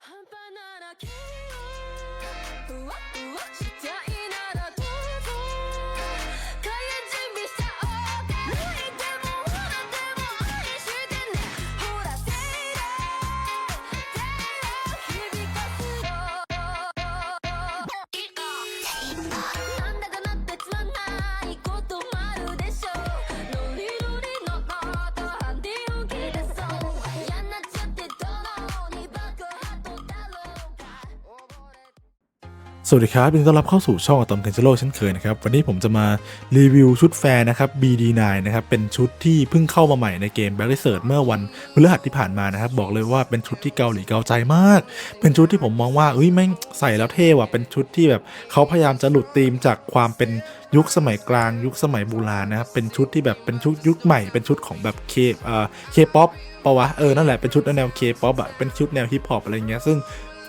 半端なら君をふわふわしたい สวัสดีครับยินดีต้อนรับเข้าสู่ช่องอะตอมเทนเจโร่เช่นเคยนะครับ วันนี้ผมจะมารีวิวชุดแฟร์นะครับ BD9 นะครับ เป็นชุดที่เพิ่งเข้ามาใหม่ในเกม b a t t l e s e a r c h เมื่อวันพฤหัสที่ผ่านมานะครับ บอกเลยว่าเป็นชุดที่เกาหลีเกาใจมาก เป็นชุดที่ผมมองว่าเอ้ยแม่งใส่แล้วเท่ว่ะเป็นชุดที่แบบเขาพยายามจะหลุดธีมจากความเป็นยุคสมัยกลางยุคสมัยโบราณนะครับเป็นชุดที่แบบเป็นชุดยุคใหม่เป็นชุดของแบบเคเอ่อเคป๊อปปะวะเออนั่นแหละเป็นชุดแนวเคป๊อปอะเป็นชุดแนวฮิปฮอปอะไรเงี้ยซึ่ง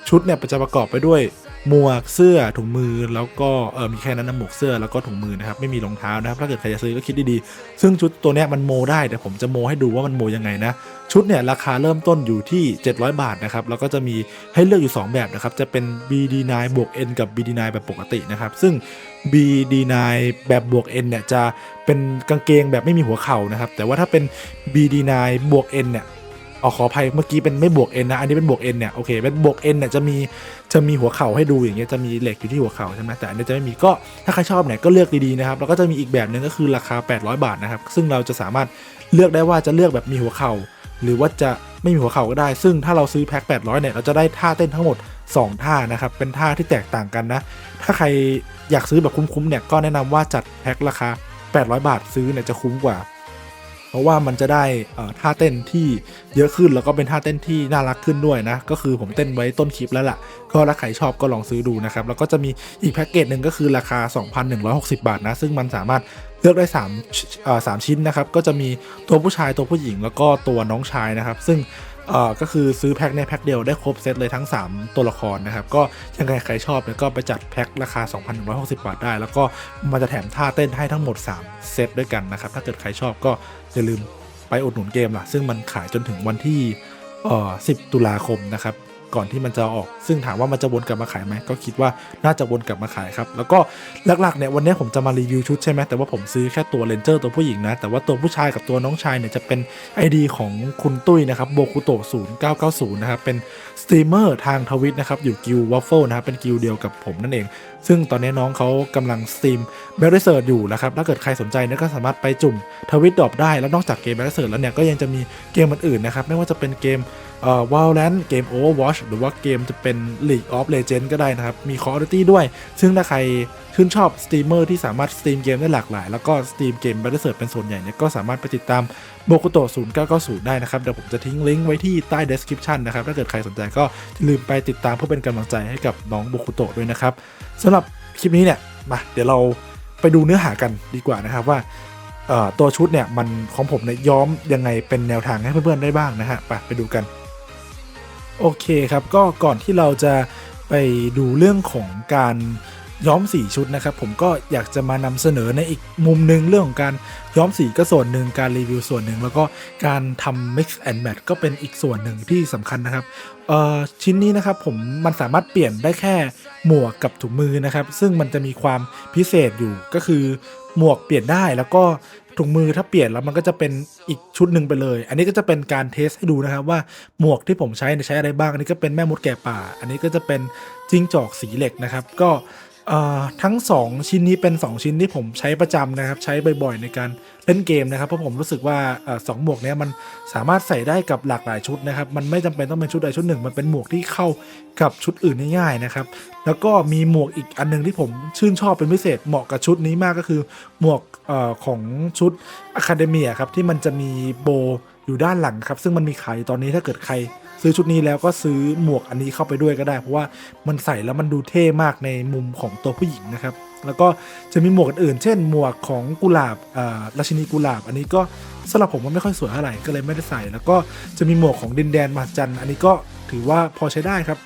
ชุดเนี่ยจะประกอบไปด้วย หมวกเสื้อถุงมือแล้วก็เออมีแค่นั้นนะหมวกเสื้อแล้วก็ถุงมือนะครับไม่มีรองเท้านะครับถ้าเกิดใครจะซื้อก็คิดดีๆซึ่งชุดตัวเนี้ยมันโมได้แต่ผมจะโมให้ดูว่ามันโมยังไงนะชุดเนี่ยราคาเริ่มต้นอยู่ที่ 700 บาทนะครับแล้วก็จะมีให้เลือกอยู่ 2 แบบนะครับจะเป็น BD9 บวก N กับ BD9 แบบปกตินะครับซึ่ง BD9 แบบบวก N เนี่ยจะเป็นกางเกงแบบไม่มีหัวเข่านะครับแต่ว่าถ้าเป็น BD9 บวก N เนี่ย เอขออภัยเมื่อกี้เป็นไม่บวก N นะ อันนี้เป็นบวก N เนี่ยโอเคเป็นบวก N เนี่ยจะมีจะมีหัวเข่าให้ดูอย่างเงี้ยจะมีเหล็กอยู่ที่หัวเข่าใช่ไหมแต่อันนี้จะไม่มีก็ถ้าใครชอบเนี่ยก็เลือกดีๆนะครับแล้วก็จะมีอีกแบบหนึ่งก็คือราคา 800 บาทนะครับซึ่งเราจะสามารถเลือกได้ว่าจะเลือกแบบมีหัวเข่า หรือว่าจะไม่มีหัวเข่าก็ได้ ซึ่งถ้าเราซื้อแพ็ค800เนี่ยเราจะได้ท่าเต้นทั้งหมด 2 ท่านะครับเป็นท่าที่แตกต่างกันนะ ถ้าใครอยากซื้อแบบคุ้มๆเนี่ยก็แนะนำว่าจัดแพ็คราคา 800 บาทซื้อเนี่ยจะคุ้มกว่า เพราะว่ามันจะได้ท่าเต้นที่เยอะขึ้นแล้วก็เป็นท่าเต้นที่น่ารักขึ้นด้วยนะ ก็คือผมเต้นไว้ต้นคลิปแล้วล่ะ ก็ถ้าใครชอบก็ลองซื้อดูนะครับ แล้วก็จะมีอีกแพ็กเกจหนึ่งก็คือราคา 2,160 บาทนะ ซึ่งมันสามารถเลือกได้3สามชิ้นนะครับ ก็จะมีตัวผู้ชายตัวผู้หญิงแล้วก็ตัวน้องชายนะครับ ซึ่ง เอ่อก็คือซื้อแพ็คในแพ็คเดียวได้ครบเซตเลยทั้ง 3 ตัวละครนะครับ ก็ยังไงใครชอบเนี่ยก็ไปจัดแพ็คราคา 2,160 บาทได้ แล้วก็มันจะแถมท่าเต้นให้ทั้งหมด 3 เซตด้วยกันนะครับ ถ้าเกิดใครชอบก็อย่าลืมไปอุดหนุนเกมล่ะ ซึ่งมันขายจนถึงวันที่เอ่อ10 ตุลาคมนะครับ ก่อนที่มันจะออก ซึ่งถามว่ามันจะวนกลับมาขายไหมก็คิดว่าน่าจะวนกลับมาขายครับ แล้วก็หลักๆเนี่ยวันนี้ผมจะมารีวิวชุดใช่ไหมแต่ว่าผมซื้อแค่ตัวเลนเจอร์ตัวผู้หญิงนะแต่ว่าตัวผู้ชายกับตัวน้องชายเนี่ยจะเป็น ID ของคุณตุ้ยนะครับโบคุโตะ0990นะครับเป็นสตรีมเมอร์ทางทวิตนะครับอยู่กิลวัฟเฟิลนะครับเป็นกิลเดียวกับผมนั่นเอง ซึ่งตอนนี้น้องเขากำลังสตรีมแบ t เ e เซิร์อยู่นะครับถ้าเกิดใครสนใจเนี่ยก็สามารถไปจุ่มทวิตดรอปได้แล้วนอกจากเกมแบ t เ e เซิร์แล้วเนี่ยก็ยังจะมีเกมอื่นๆนะครับไม่ว่าจะเป็นเกม เอ่อ Valorant เกม Overwatch หรือว่าเกมจะเป็น League of Legends ก็ได้นะครับ มี Call of Duty ด้วย ซึ่งถ้าใครชื่นชอบสตรีมเมอร์ที่สามารถสตรีมเกมได้หลากหลาย แล้วก็สตรีมเกมแบ t เ e เซิร์เป็นส่วนใหญ่เนี่ยก็สามารถไปติดตามโบกุโตะ0990ได้นะครับ เดี๋ยวผมจะทิ้งลิงก์ไว้ที่ใต้ description นะครับ ถ้าเกิดใครสนใจก็ลืมไปติดตามเพื่อเป็นกำลังใจให้กับน้องโบกุโตด้วยนะครับสำหรับคลิปนี้เนี่ยมาเดี๋ยวเราไปดูเนื้อหากันดีกว่านะครับว่าเอ่อตัวชุดเนี่ยมันของผมเนี่ยย้อมยังไงเป็นแนวทางให้เพื่อนๆได้บ้างนะฮะไปไปดูกัน โอเคครับก็ก่อนที่เราจะไปดูเรื่องของการย้อมสีชุดนะครับผมก็อยากจะมานำเสนอในอีกมุมหนึ่งเรื่องของการย้อมสีก็ส่วนหนึ่งการรีวิวส่วนหนึ่งแล้วก็การทำ mix and match ก็เป็นอีกส่วนหนึ่งที่สำคัญนะครับเอ่อชิ้นนี้นะครับผมมันสามารถเปลี่ยนได้แค่หมวกกับถุงมือนะครับ ซึ่งมันจะมีความพิเศษอยู่ก็คือหมวกเปลี่ยนได้แล้วก็ ถุงมือถ้าเปลี่ยนแล้วมันก็จะเป็นอีกชุดหนึ่งไปเลย อันนี้ก็จะเป็นการเทสให้ดูนะครับว่าหมวกที่ผมใช้ใช้อะไรบ้าง อันนี้ก็เป็นแม่มดแก่ป่า อันนี้ก็จะเป็นจิ้งจอกสีเหล็กนะครับ ก็ ทั้ง 2 ชิ้นนี้เป็น 2 ชิ้นที่ผมใช้ประจำนะครับ ใช้บ่อยๆ ในการเล่นเกมนะครับ เพราะผมรู้สึกว่าสองหมวกนี้มันสามารถใส่ได้กับหลากหลายชุดนะครับ มันไม่จำเป็นต้องเป็นชุดใดชุดหนึ่ง มันเป็นหมวกที่เข้ากับชุดอื่นง่ายๆนะครับ แล้วก็มีหมวกอีกอันหนึงที่ผมชื่นชอบเป็นพิเศษเหมาะกับชุดนี้มากก็คือหมวกอของชุดอะคาเดมีครับที่มันจะมีโบอยู่ด้านหลังครับซึ่งมันมีขายตอนนี้ถ้าเกิดใคร ซื้อชุดนี้แล้วก็ซื้อหมวกอันนี้เข้าไปด้วยก็ได้ เพราะว่ามันใส่แล้วมันดูเท่มากในมุมของตัวผู้หญิงนะครับ แล้วก็จะมีหมวกอื่น เช่น หมวกของกุหลาบราชินีกุหลาบ อันนี้ก็สำหรับผมมันไม่ค่อยสวยเท่าไหร่ก็เลยไม่ได้ใส่ แล้วก็จะมีหมวกของดินแดนมหัศจรรย์อันนี้ก็ถือว่าพอใช้ได้ครับ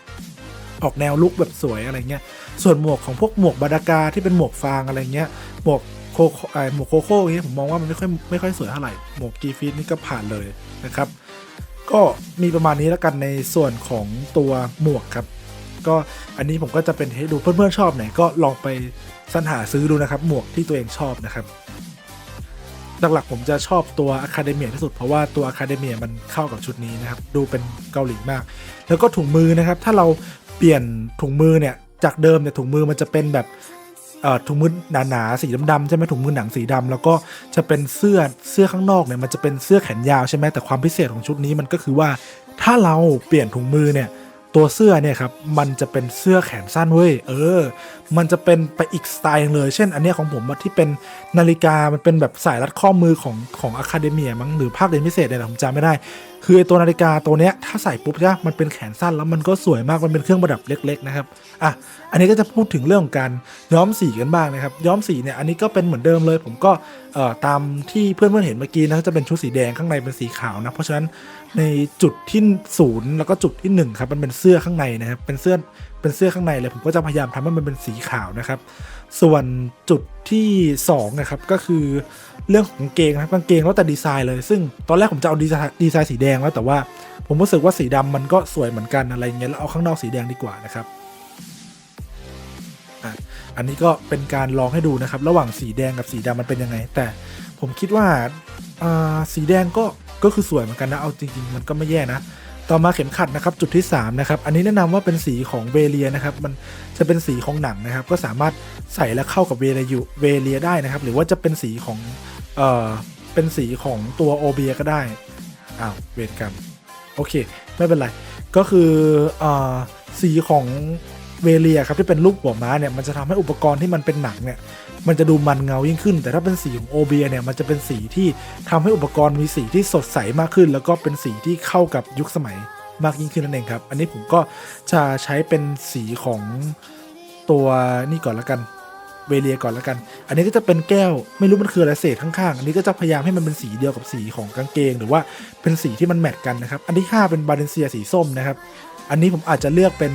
ออกแนวลุกแบบสวยอะไรเงี้ย ส่วนหมวกของพวกหมวกบาดากาที่เป็นหมวกฟางอะไรเงี้ย หมวกโคโคเอ่หมวกโคโค่อย่างเงี้ยผมมองว่ามันไม่ค่อยไม่ค่อยสวยเท่าไหร่ หมวกกีฟีดนี่ก็ผ่านเลยนะครับ ก็มีประมาณนี้แล้วกันในส่วนของตัวหมวกครับ ก็อันนี้ผมก็จะเป็นให้ดูเพื่อนๆชอบไหนก็ลองไปสรรหาซื้อดูนะครับ หมวกที่ตัวเองชอบนะครับหลักๆผมจะชอบตัวอะคาเดเมียที่สุดเพราะว่าตัวอะคาเดเมียมันเข้ากับชุดนี้นะครับ ดูเป็นเกาหลีมาก แล้วก็ถุงมือนะครับ ถ้าเราเปลี่ยนถุงมือเนี่ยจากเดิมเนี่ยถุงมือมันจะเป็นแบบ ถุงมือหนาๆสีดำๆใช่ไหมถุงมือหนังสีดำแล้วก็จะเป็นเสื้อเสื้อข้างนอกเนี่ยมันจะเป็นเสื้อแขนยาวใช่ไหมแต่ความพิเศษของชุดนี้มันก็คือว่า ถ้าเราเปลี่ยนถุงมือเนี่ยตัวเสื้อเนี่ยครับมันจะเป็นเสื้อแขนสั้นเว้ยเออ มันจะเป็นไปอีกสไตล์เลย เช่น อันเนี้ยของผมที่เป็นนาฬิกามันเป็นแบบสายรัดข้อมือของของอะคาเดเมียมั้งหรือภาคเรียนพิเศษเนี่ยผมจำไม่ได้ คือตัวนาฬิกาตัวเนี้ยถ้าใส่ปุ๊บใช่ปะมันเป็นแขนสั้นแล้วมันก็สวยมากมันเป็นเครื่องประดับเล็ก ๆ นะครับอะอันนี้ก็จะพูดถึงเรื่องของการย้อมสีกันบ้างนะครับ ย้อมสีเนี่ยอันนี้ก็เป็นเหมือนเดิมเลย ผมก็เอ่อตามที่เพื่อนๆเห็นเมื่อกี้นะจะเป็นชุดสีแดงข้างในเป็นสีขาวนะเพราะฉะนั้นในจุดที่ศูนย์แล้วก็จุดที่หนึ่งครับมันเป็นเสื้อข้างในนะครับเป็นเสื้อ เป็นเสื้อข้างในเลยผมก็จะพยายามทำให้มันเป็นสีขาวนะครับ ส่วนจุดที่2นะครับก็คือเรื่องของเกงนะครับกางเกงแล้วแต่ดีไซน์เลย ซึ่งตอนแรกผมจะเอาดีไซน์ดีไซน์สีแดงแล้วแต่ว่าผมรู้สึกว่าสีดำมันก็สวยเหมือนกันอะไรเงี้ยแล้วเอาข้างนอกสีแดงดีกว่านะครับอันนี้ก็เป็นการลองให้ดูนะครับ ระหว่างสีแดงกับสีดำมันเป็นยังไง แต่ผมคิดว่าอ่าสีแดงก็ก็คือสวยเหมือนกันนะเอาจริง ๆ มันก็ไม่แย่นะ ต่อมาเข็มขัดนะครับจุดที่3นะครับอันนี้แนะนำว่าเป็นสีของเวเลียนะครับมันจะเป็นสีของหนังนะครับ ก็สามารถใส่แล้วเข้ากับเวเลียอยู่เวเลียได้นะครับ หรือว่าจะเป็นสีของเอ่อเป็นสีของตัวโอเบียก็ได้อ้าวเวรกรรมโอเค ไม่เป็นไร ก็คือเอ่อสีของเวเลียครับที่เป็นรูปหัวม้าเนี่ยมันจะทำให้อุปกรณ์ที่มันเป็นหนังเนี่ย มันจะดูมันเงายิ่งขึ้น แต่ถ้าเป็นสีของโอเบียเนี่ยมันจะเป็นสีที่ทำให้อุปกรณ์มีสีที่สดใสมากขึ้น แล้วก็เป็นสีที่เข้ากับยุคสมัยมากยิ่งขึ้นนั่นเองครับ อันนี้ผมก็จะใช้เป็นสีของตัวนี่ก่อนละกันเวเลียก่อนละกัน อันนี้ก็จะเป็นแก้ว ไม่รู้มันคืออะไรเศษข้างๆ อันนี้ก็จะพยายามให้มันเป็นสีเดียวกับสีของกางเกง หรือว่าเป็นสีที่มันแมทกันนะครับ อันที่ห้าเป็นบาเลนเซียสีส้มนะครับ อันนี้ผมอาจจะเลือกเป็น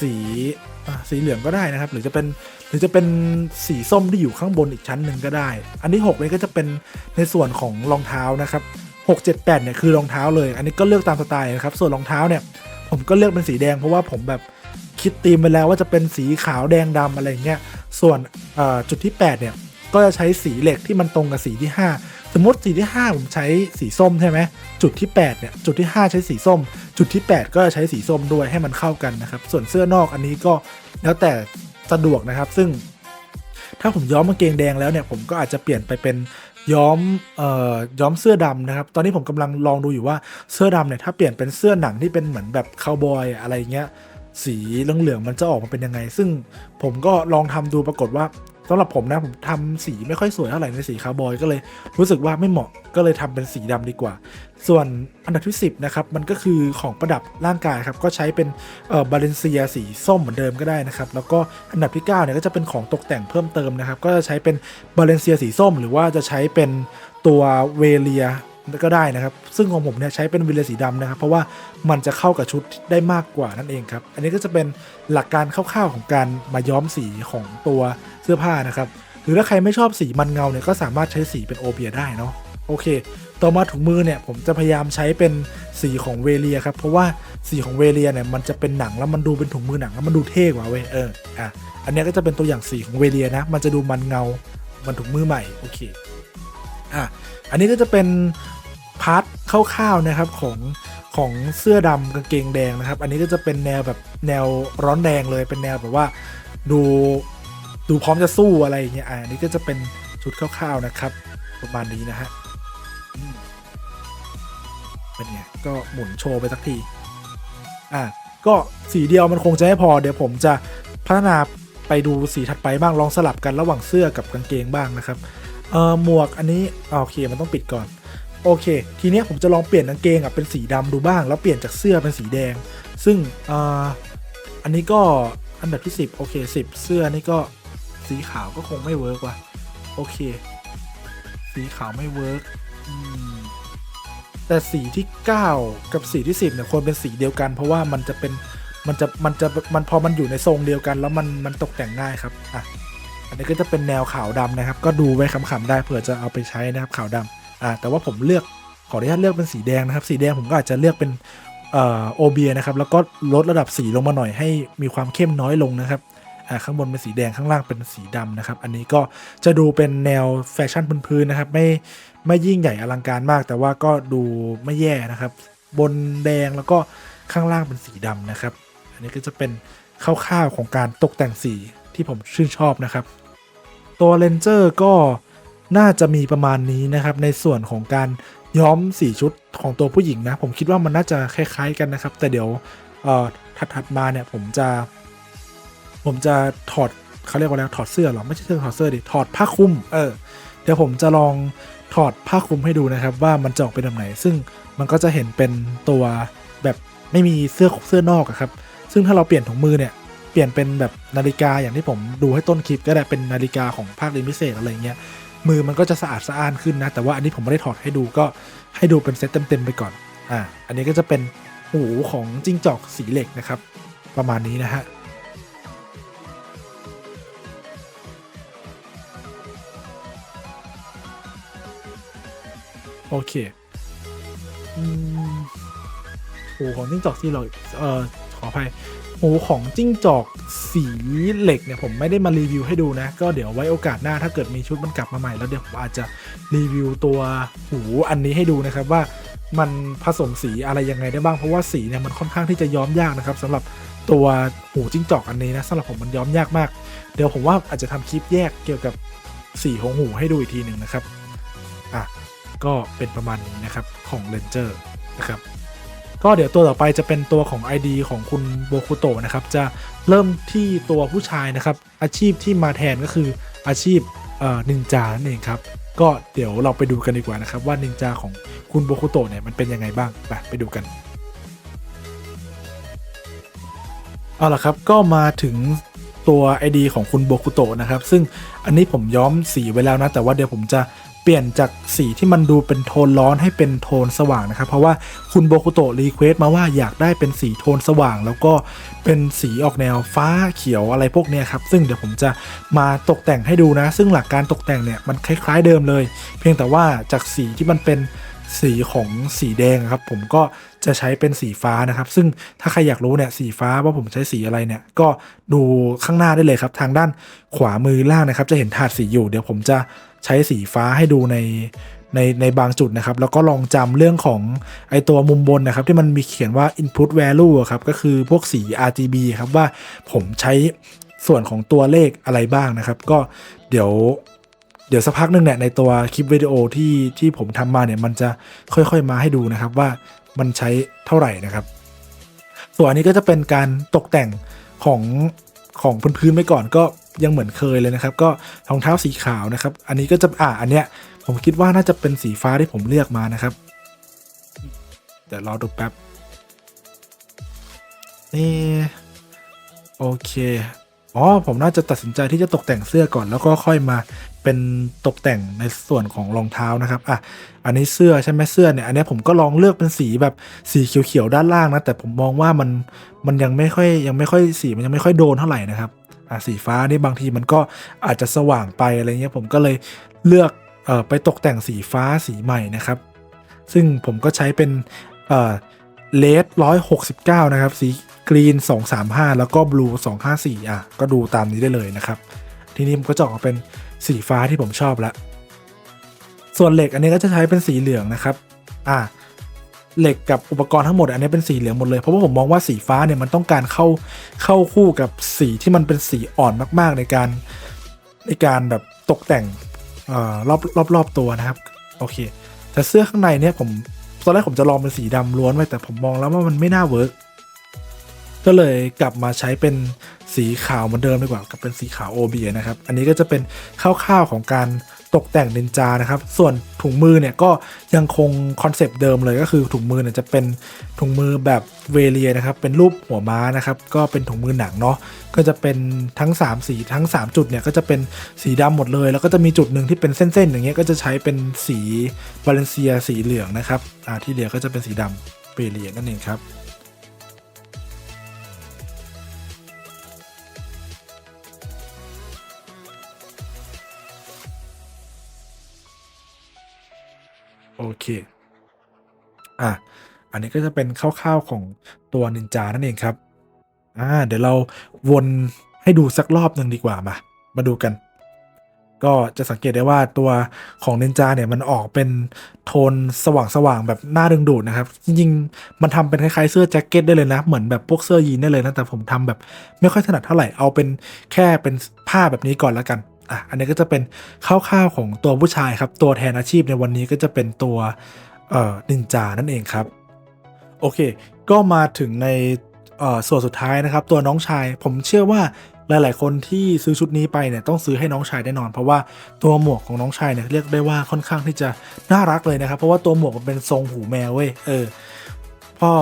สีสีเหลืองก็ได้นะครับ หรือจะเป็นหรือจะเป็นสีส้มที่อยู่ข้างบนอีกชั้นหนึ่งก็ได้ อันที่6นี่ก็จะเป็นในส่วนของรองเท้านะครับ6 7 8เนี่ยคือรองเท้าเลย อันนี้ก็เลือกตามสไตล์นะครับส่วนรองเท้าเนี่ยผมก็เลือกเป็นสีแดงเพราะว่าผมแบบคิดธีมไปแล้วว่าจะเป็นสีขาวแดงดำอะไรเงี้ยส่วนจุดที่ 8 เนี่ยก็จะใช้สีเหล็กที่มันตรงกับสีที่ 5 สมมติสีที่ 5 ผมใช้สีส้มใช่ไหมจุดที่ 8 เนี่ย จุดที่ 5 ใช้สีส้ม จุดที่ 8 ก็จะใช้สีส้มด้วยให้มันเข้ากันนะครับ ส่วนเสื้อนอกอันนี้ก็แล้วแต่สะดวกนะครับ ซึ่ง ถ้าผมย้อมกางเกงแดงแล้วเนี่ย ผมก็อาจจะเปลี่ยนไปเป็นย้อมเอ่อย้อมเสื้อดำนะครับ ตอนนี้ผมกำลังลองดูอยู่ว่าเสื้อดำเนี่ยถ้าเปลี่ยนเป็นเสื้อหนังที่เป็นเหมือนแบบคาวบอยอะไรเงี้ยสีเหลืองๆมันจะออกมาเป็นยังไง ซึ่งผมก็ลองทำดูปรากฏว่า สำหรับผมนะผมทำสีไม่ค่อยสวยเท่าไหร่ในสีคาร์บอยก็เลยรู้สึกว่าไม่เหมาะก็เลยทำเป็นสีดำดีกว่า ส่วนอันดับที่ 10 นะครับ มันก็คือของประดับร่างกายครับ ก็ใช้เป็นเอ่อบาเลนเซียสีส้มเหมือนเดิมก็ได้นะครับ แล้วก็อันดับที่ 9 เนี่ยก็จะเป็นของตกแต่งเพิ่มเติมนะครับ ก็จะใช้เป็นบาเลนเซียสีส้ม หรือว่าจะใช้เป็นตัวเวเลีย ก็ได้นะครับ ซึ่งของผมเนี่ยใช้เป็นเวเลียสีดำนะครับ เพราะว่ามันจะเข้ากับชุดได้มากกว่านั่นเองครับ อันนี้ก็จะเป็นหลักการคร่าวๆของการมาย้อมสีของตัวเสื้อผ้านะครับ หรือถ้าใครไม่ชอบสีมันเงาเนี่ยก็สามารถใช้สีเป็นโอเบียได้เนาะ โอเค ต่อมาถุงมือเนี่ยผมจะพยายามใช้เป็นสีของเวเลียครับ เพราะว่าสีของเวเลียเนี่ยมันจะเป็นหนังแล้วมันดูเป็นถุงมือหนังแล้วมันดูเท่กว่าเว้ย เออ อะ อันนี้ก็จะเป็นตัวอย่างสีของเวเลียนะ มันจะดูมันเงา มันถุงมือใหม่ โอเค อะ อันนี้ก็จะเป็น พาร์ทคร่าวๆนะครับของของเสื้อดำกางเกงแดงนะครับ อันนี้ก็จะเป็นแนวแบบแนวร้อนแดงเลยเป็นแนวแบบว่าดูดูพร้อมจะสู้อะไรอย่างเงี้ยอันนี้ก็จะเป็นชุดคร่าวๆนะครับ ประมาณนี้นะฮะเป็นไงก็หมุนโชว์ไปสักที อะก็สีเดียวมันคงจะไม่พอเดี๋ยวผมจะพัฒนาไปดูสีถัดไปบ้างลองสลับกันระหว่างเสื้อกับกางเกงบ้างนะครับเอ่อหมวกอันนี้โอเคมันต้องปิดก่อน โอเค ทีเนี้ยผมจะลองเปลี่ยนกางเกงอะเป็นสีดำดูบ้าง แล้วเปลี่ยนจากเสื้อเป็นสีแดง ซึ่งอ่าอันนี้ก็อันดับที่ 10 โอเค 10 เสื้อนี่ก็สีขาวก็คงไม่เวิร์กว่ะ โอเค สีขาวไม่เวิร์กแต่สีที่ 9 กับสีที่ 10เนี่ยควรเป็นสีเดียวกัน เพราะว่ามันจะเป็นมันจะมันจะมันพอมันอยู่ในทรงเดียวกัน แล้วมันมันตกแต่งง่ายครับอะอันนี้ก็จะเป็นแนวขาวดำนะครับ ก็ดูไว้ขำๆได้เผื่อจะเอาไปใช้นะครับขาวดำ อะแต่ว่าผมเลือกขออนุญาตเลือกเป็นสีแดงนะครับ สีแดงผมก็อาจจะเลือกเป็นโอเบียนะครับ แล้วก็ลดระดับสีลงมาหน่อยให้มีความเข้มน้อยลงนะครับข้างบนเป็นสีแดงข้างล่างเป็นสีดำนะครับ อันนี้ก็จะดูเป็นแนวแฟชั่นพื้นๆนะครับ ไม่ไม่ยิ่งใหญ่อลังการมาก แต่ว่าก็ดูไม่แย่นะครับ บนแดงแล้วก็ข้างล่างเป็นสีดำนะครับ อันนี้ก็จะเป็นคร่าวๆของการตกแต่งสีที่ผมชื่นชอบนะครับ ตัวเลนเจอร์ก็ น่าจะมีประมาณนี้นะครับ ในส่วนของการย้อมสีชุดของตัวผู้หญิงนะ ผมคิดว่ามันน่าจะคล้าย ๆ กันนะครับ แต่เดี๋ยวถัดๆมาเนี่ยผมจะ ผมจะถอดเขาเรียกว่าอะไรถอดเสื้อหรอไม่ใช่เสื้อถอดเสื้อดิถอดผ้าคลุมเออเดี๋ยวผมจะลองถอดผ้าคลุมให้ดูนะครับ ว่ามันจะออกเป็นแบบไหน ซึ่งมันก็จะเห็นเป็นตัวแบบไม่มีเสื้อเสื้อนอกอครับ ซึ่งถ้าเราเปลี่ยนถุงมือเนี่ยเปลี่ยนเป็นแบบนาฬิกาอย่างที่ผมดูให้ต้นคลิปก็ได้เป็นนาฬิกาของภาคเรียนพิเศษอะไรเงี้ย มือมันก็จะสะอาดสะอ้านขึ้นนะ แต่ว่าอันนี้ผมไม่ได้ถอดให้ดูก็ให้ดูเป็นเซตเต็มๆไปก่อน อ่า อันนี้ก็จะเป็นหูของจิ้งจอกสีเหล็กนะครับ ประมาณนี้นะฮะโอเคอหูของจิ้งจอกสีเหล็กเอ่อขออภัย หูของจิ้งจอกสีเหล็กเนี่ยผมไม่ได้มารีวิวให้ดูนะ ก็เดี๋ยวไว้โอกาสหน้าถ้าเกิดมีชุดมันกลับมาใหม่แล้วเดี๋ยวผมอาจจะรีวิวตัวหูอันนี้ให้ดูนะครับว่ามันผสมสีอะไรยังไงได้บ้างเพราะว่าสีเนี่ยมันค่อนข้างที่จะย้อมยากนะครับสำหรับตัวหูจิ้งจอกอันนี้นะสำหรับผมมันย้อมยากมาก เดี๋ยวผมว่าอาจจะทำคลิปแยกเกี่ยวกับสีของหูให้ดูอีกทีหนึ่งนะครับอะก็เป็นประมาณนี้นะครับของ Ranger นะครับ ก็เดี๋ยวตัวต่อไปจะเป็นตัวของ ID ของคุณโบคุโตะนะครับ จะเริ่มที่ตัวผู้ชายนะครับ อาชีพที่มาแทนก็คืออาชีพนินจานั่นเองครับ ก็เดี๋ยวเราไปดูกันดีกว่านะครับ ว่านินจาของคุณโบคุโตะเนี่ยมันเป็นยังไงบ้าง ไปไปดูกันเอาล่ะครับก็มาถึงตัว ID ของคุณโบคุโตะนะครับ ซึ่งอันนี้ผมย้อมสีไว้แล้วนะ แต่ว่าเดี๋ยวผมจะ เปลี่ยนจากสีที่มันดูเป็นโทนร้อนให้เป็นโทนสว่างนะครับ เพราะว่าคุณโบคุโตะรีเควสต์มาว่าอยากได้เป็นสีโทนสว่าง แล้วก็เป็นสีออกแนวฟ้าเขียวอะไรพวกนี้ครับซึ่งเดี๋ยวผมจะมาตกแต่งให้ดูนะ ซึ่งหลักการตกแต่งเนี่ยมันคล้าย ๆเดิมเลย เพียงแต่ว่าจากสีที่มันเป็นสีของสีแดงครับ ผมก็จะใช้เป็นสีฟ้านะครับ ซึ่งถ้าใครอยากรู้เนี่ยสีฟ้าว่าผมใช้สีอะไรเนี่ย ก็ดูข้างหน้าได้เลยครับ ทางด้านขวามือล่างนะครับ จะเห็นถาดสีอยู่เดี๋ยวผมจะ ใช้สีฟ้าให้ดูในในในบางจุดนะครับ แล้วก็ลองจำเรื่องของไอตัวมุมบนนะครับ ที่มันมีเขียนว่า input value ครับ ก็คือพวกสี RGB ครับ ว่าผมใช้ส่วนของตัวเลขอะไรบ้างนะครับ ก็เดี๋ยวเดี๋ยวสักพักหนึ่งเนี่ยในตัวคลิปวิดีโอที่ที่ผมทำมาเนี่ยมันจะค่อยๆมาให้ดูนะครับว่ามันใช้เท่าไหร่นะครับ ส่วนนนี้ก็จะเป็นการตกแต่งของของพื้นๆไปก่อนก็ ยังเหมือนเคยเลยนะครับ ก็รองเท้าสีขาวนะครับ อันนี้ก็จะอ่าอันเนี้ยผมคิดว่าน่าจะเป็นสีฟ้าที่ผมเลือกมานะครับเดี๋ยวรอดูแป๊บเออโอเคอ๋อผมน่าจะตัดสินใจที่จะตกแต่งเสื้อก่อน แล้วก็ค่อยมาเป็นตกแต่งในส่วนของรองเท้านะครับอะอันนี้เสื้อใช่ไหมเสื้อเนี่ยอันนี้ผมก็ลองเลือกเป็นสีแบบสีเขียวๆด้านล่างนะแต่ผมมองว่ามันมันยังไม่ค่อยยังไม่ค่อยสีมันยังไม่ค่อยโดนเท่าไหร่นะครับ อะสีฟ้านี่บางทีมันก็อาจจะสว่างไปอะไรเงี้ยผมก็เลยเลือกออไปตกแต่งสีฟ้าสีใหม่นะครับ ซึ่งผมก็ใช้เป็นเลดร้อยหกสิบเก้านะครับสีกรีนสองสามห้าแล้วก็บลูสองห้าสี่อะ ก็ดูตามนี้ได้เลยนะครับ ทีนี้มันก็จะออกมาเป็นสีฟ้าที่ผมชอบล้วส่วนเหล็กอันนี้ก็จะใช้เป็นสีเหลืองนะครับ อ่า เหล็กกับอุปกรณ์ทั้งหมดอันนี้เป็นสีเหลืองหมดเลย เพราะว่าผมมองว่าสีฟ้าเนี่ยมันต้องการเข้าเข้าคู่กับสีที่มันเป็นสีอ่อนมาก ๆ ในการในการแบบตกแต่งออรอบรอบรอบตัวนะครับ โอเค แต่เสื้อข้างในเนี่ยผมตอนแรกผมจะลองเป็นสีดำล้วนไว้แต่ผมมองแล้วว่ามันไม่น่าเวิร์กก็เลยกลับมาใช้เป็นสีขาวเหมือนเดิมดีกว่ากับเป็นสีขาวโอเบียนะครับ อันนี้ก็จะเป็นคร่าวๆของการ ตกแต่งนินจานะครับ ส่วนถุงมือเนี่ยก็ยังคงคอนเซปต์เดิมเลยก็คือถุงมือเนี่ยจะเป็นถุงมือแบบเวเลียนะครับ เป็นรูปหัวม้านะครับ ก็เป็นถุงมือหนังเนาะก็จะเป็นทั้ง 3 สีทั้ง 3 จุดเนี่ยก็จะเป็นสีดำหมดเลย แล้วก็จะมีจุดหนึ่งที่เป็นเส้นๆอย่างเงี้ยก็จะใช้เป็นสีบาเลนเซียสีเหลืองนะครับอ่าที่เหลือก็จะเป็นสีดำเปเลียนั่นเองครับ เค อะ อันนี้ก็จะเป็นคร่าวๆของตัวนินจานั่นเองครับ อ่า เดี๋ยวเราวนให้ดูสักรอบหนึ่งดีกว่ามา มาดูกัน ก็จะสังเกตได้ว่าตัวของนินจาเนี่ยมันออกเป็นโทนสว่างๆแบบน่าดึงดูดนะครับ จริงๆ มันทำเป็นคล้ายๆเสื้อแจ็คเก็ตได้เลยนะ เหมือนแบบพวกเสื้อยีนได้เลยนะ แต่ผมทำแบบไม่ค่อยถนัดเท่าไหร่ เอาเป็นแค่เป็นผ้าแบบนี้ก่อนแล้วกัน อะอันนี้ก็จะเป็นคร่าวๆของตัวผู้ชายครับ ตัวแทนอาชีพในวันนี้ก็จะเป็นตัวเอ่อนินจานั่นเองครับ โอเค ก็มาถึงในเอ่อส่วนสุดท้ายนะครับ ตัวน้องชายผมเชื่อว่าหลาย ๆ คนที่ซื้อชุดนี้ไปเนี่ยต้องซื้อให้น้องชายแน่นอน เพราะว่าตัวหมวกของน้องชายเนี่ยเรียกได้ว่าค่อนข้างที่จะน่ารักเลยนะครับ เพราะว่าตัวหมวกมันเป็นทรงหูแมวเว้ยเออพ่อ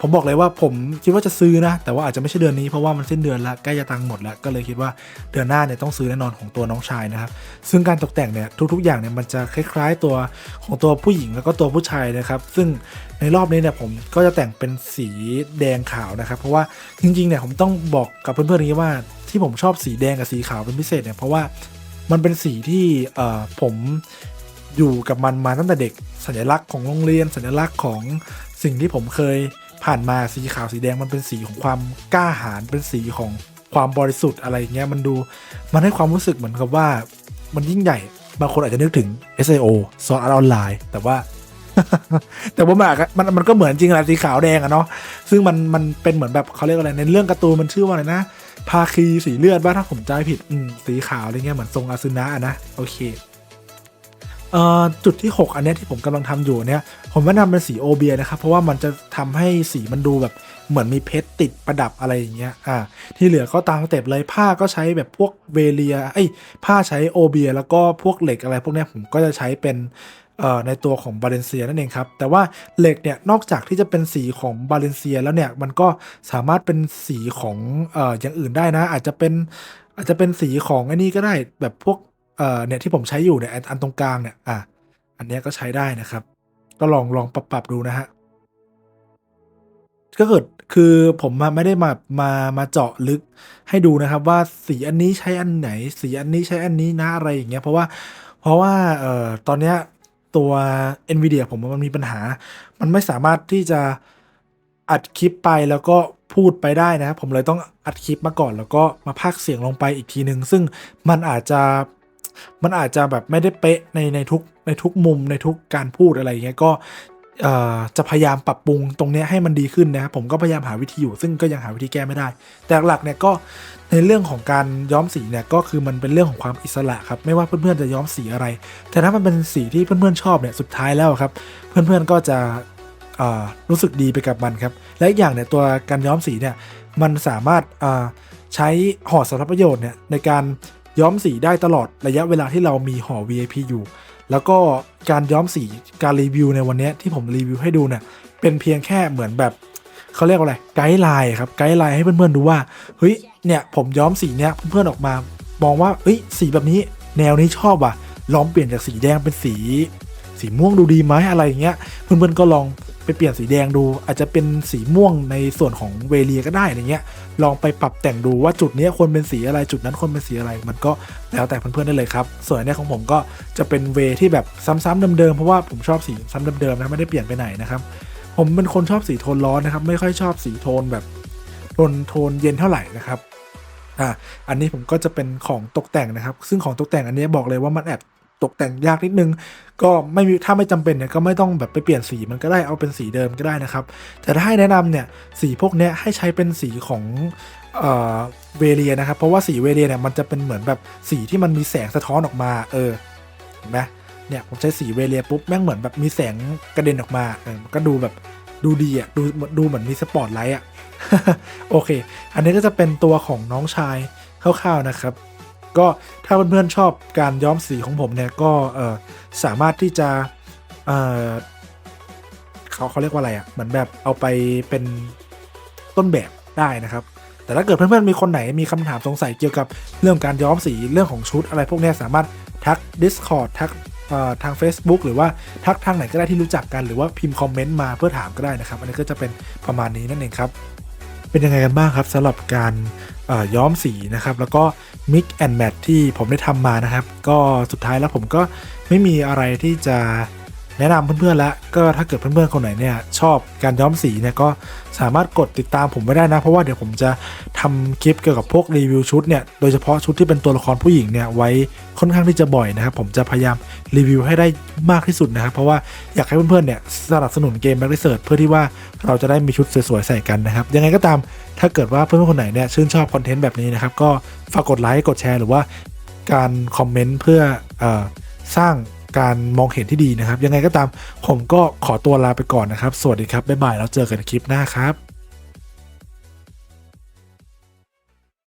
ผมบอกเลยว่าผมคิดว่าจะซื้อนะ แต่ว่าอาจจะไม่ใช่เดือนนี้เพราะว่ามันสิ้นเดือนละใกล้จะตังค์หมดแล้วก็เลยคิดว่าเดือนหน้าเนี่ยต้องซื้อแน่นอนของตัวน้องชายนะครับซึ่งการตกแต่งเนี่ยทุกๆ อย่างเนี่ยมันจะคล้าย ๆตัวของตัวผู้หญิงแล้วก็ตัวผู้ชายนะครับ ซึ่งในรอบนี้เนี่ยผมก็จะแต่งเป็นสีแดงขาวนะครับ เพราะว่าจริงๆเนี่ยผมต้องบอกกับเพื่อนๆนี้ว่าที่ผมชอบสีแดงกับสีขาวเป็นพิเศษเนี่ยเพราะว่ามันเป็นสีที่เอ่อผมอยู่กับมันมาตั้งแต่เด็กสัญลักษณ์ของโรงเรียนสัญลักษณ์ของสิ่งที่ผมเคย ผ่านมาสีขาวสีแดงมันเป็นสีของความกล้าหาญเป็นสีของความบริสุทธิ์อะไรเงี้ยมันดูมันให้ความรู้สึกเหมือนกับว่ามันยิ่งใหญ่บางคนอาจจะนึกถึง SAO ซอสออนไลน์แต่ว่าแต่ว่ามันอามันมันก็เหมือนจริงแหละสีขาวแดงอะเนาะซึ่งมันมันเป็นเหมือนแบบเขาเรียกอะไรในเรื่องการ์ตูนมันชื่อว่าอะไรนะภาคีสีเลือดบ้าถ้าผมจำผิดอืมสีขาวอะไรเงี้ยเหมือนทรงอาซึนะนะโอเค จุดที่ 6 อันเนี้ยที่ผมกำลังทำอยู่เนี่ย ผมแนะนำเป็นสีโอเบียนะครับ เพราะว่ามันจะทำให้สีมันดูแบบเหมือนมีเพชรติดประดับอะไรอย่างเงี้ย อ่า ที่เหลือก็ตามสเต็ปเลยผ้าก็ใช้แบบพวกเวเลียเอ้ผ้าใช้โอเบียแล้วก็พวกเหล็กอะไรพวกเนี้ยผมก็จะใช้เป็นเอ่อในตัวของบาเลนเซียนั่นเองครับ แต่ว่าเหล็กเนี่ยนอกจากที่จะเป็นสีของบาเลนเซียแล้วเนี่ยมันก็สามารถเป็นสีของเอ่ออย่างอื่นได้นะ อาจจะเป็นอาจจะเป็นสีของไอ้นี่ก็ได้แบบพวก เอ่อเนี่ยที่ผมใช้อยู่เนี่ยอันตรงกลางเนี่ยอะอันนี้ก็ใช้ได้นะครับ ก็ลองลองปรับปรับดูนะฮะก็เกิดคือผมมาไม่ได้มามามาเจาะลึกให้ดูนะครับ ว่าสีอันนี้ใช้อันไหน สีอันนี้ใช้อันนี้นะอะไรอย่างเงี้ยเพราะว่าเพราะว่าเอ่อตอนเนี้ยตัว NVIDIA ผมมันมีปัญหา มันไม่สามารถที่จะอัดคลิปไปแล้วก็พูดไปได้นะครับผมเลยต้องอัดคลิปมาก่อน แล้วก็มาพากเสียงลงไปอีกทีหนึ่งซึ่งมันอาจจะ มันอาจจะแบบไม่ได้เป๊ะในในทุกในทุกมุมในทุกการพูดอะไรอย่างเงี้ยก็จะพยายามปรับปรุงตรงนี้ให้มันดีขึ้นนะครับผมก็พยายามหาวิธีอยู่ ซึ่งก็ยังหาวิธีแก้ไม่ได้ แต่หลักเนี่ยก็ในเรื่องของการย้อมสีเนี่ยก็คือมันเป็นเรื่องของความอิสระครับไม่ว่าเพื่อนๆจะย้อมสีอะไร แต่ถ้ามันเป็นสีที่เพื่อนๆชอบเนี่ยสุดท้ายแล้วครับ เพื่อนๆก็จะรู้สึกดีไปกับมันครับและอีกอย่างเนี่ยตัวการย้อมสีเนี่ยมันสามารถใช้ห่อสำหรับประโยชน์เนี่ยในการ ย้อมสีได้ตลอดระยะเวลาที่เรามีห่อ VIP อยู่ แล้วก็การย้อมสีการรีวิวในวันนี้ที่ผมรีวิวให้ดูเนี่ยเป็นเพียงแค่เหมือนแบบเขาเรียกว่าอะไรไกด์ไลน์ครับไกด์ไลน์ให้เพื่อนๆดูว่าเฮ้ยเนี่ยผมย้อมสีเนี้ยเพื่อนๆออกมามองว่าเอ้ยสีแบบนี้แนวนี้ชอบว่ะลองเปลี่ยนจากสีแดงเป็นสี สีม่วงดูดีไหมอะไรอย่างเงี้ยเพื่อนๆก็ลอง ไปเปลี่ยนสีแดงดู อาจจะเป็นสีม่วงในส่วนของเวเลียก็ได้อะไรเงี้ย ลองไปปรับแต่งดูว่าจุดนี้ควรเป็นสีอะไรจุดนั้นควรเป็นสีอะไร มันก็แล้วแต่เพื่อนๆได้เลยครับ ส่วนนเนี้ยของผมก็จะเป็นเวที่แบบซ้ำๆเดิมๆเพราะว่าผมชอบสีซ้ำเดิมๆนะไม่ได้เปลี่ยนไปไหนนะครับผมเป็นคนชอบสีโทนร้อนนะครับ ไม่ค่อยชอบสีโทนแบบโทนโทนเย็นเท่าไหร่นะครับอะอันนี้ผมก็จะเป็นของตกแต่งนะครับ ซึ่งของตกแต่งอันนี้บอกเลยว่ามันแอบ ตกแต่งยากนิดนึง ก็ไม่มีถ้าไม่จำเป็นเนี่ยก็ไม่ต้องแบบไปเปลี่ยนสีมันก็ได้เอาเป็นสีเดิมก็ได้นะครับ แต่ถ้าให้แนะนำเนี่ยสีพวกเนี้ยให้ใช้เป็นสีของเอ่อเวเลียนะครับ เพราะว่าสีเวเลียเนี่ยมันจะเป็นเหมือนแบบสีที่มันมีแสงสะท้อนออกมาเออเห็นไหมเนี่ยผมใช้สีเวเลียปุ๊บแม่งเหมือนแบบมีแสงกระเด็นออกมาเออก็ดูแบบดูดีอะดูดูเหมือนมีสปอตไลท์อะโอเค อันนี้ก็จะเป็นตัวของน้องชายคร่าวๆนะครับ ก็ถ้าเพื่อนๆชอบการย้อมสีของผมเนี่ยก็สามารถที่จะเเขาเขาเรียกว่าอะไรอะ่ะเหมือนแบบเอาไปเป็นต้นแบบได้นะครับ แต่ถ้าเกิดเพื่อนๆมีคนไหนมีคำถามสงสัยเกี่ยวกับเรื่องการย้อมสีเรื่องของชุดอะไรพวกนี้สามารถทัก Discord ทักทาง Facebook หรือว่าทักทางไหนก็ได้ที่รู้จักกันหรือว่าพิมพ์คอมเมนต์มาเพื่อถามก็ได้นะครับ อันนี้ก็จะเป็นประมาณนี้นั่นเองครับ เป็นยังไงกันบ้างครับสำหรับการย้อมสีนะครับ แล้วก็ m i กแอนด์แมทที่ผมได้ทำมานะครับ ก็สุดท้ายแล้วผมก็ไม่มีอะไรที่จะ แนะนำเพื่อนๆแล้วก็ถ้าเกิดเพื่อนๆคนไหนเนี่ยชอบการย้อมสีเนี่ยก็สามารถกดติดตามผมไว้ได้นะ เพราะว่าเดี๋ยวผมจะทำคลิปเกี่ยวกับพวกรีวิวชุดเนี่ยโดยเฉพาะชุดที่เป็นตัวละครผู้หญิงเนี่ยไว้ค่อนข้างที่จะบ่อยนะครับ ผมจะพยายามรีวิวให้ได้มากที่สุดนะครับ เพราะว่าอยากให้เพื่อนๆเนี่ยสนับสนุนเกม Back Research เพื่อที่ว่าเราจะได้มีชุดสวยๆใส่กันนะครับยังไงก็ตามถ้าเกิดว่าเพื่อนๆคนไหนเนี่ยชื่นชอบคอนเทนต์แบบนี้นะครับก็ฝากกดไลค์กดแชร์หรือว่าการคอมเมนต์เพื่ออสร้าง การมองเห็นที่ดีนะครับ ยังไงก็ตามผมก็ขอตัวลาไปก่อนนะครับ สวัสดีครับ บ๊ายบาย แล้วเจอกันคลิปหน้าครับ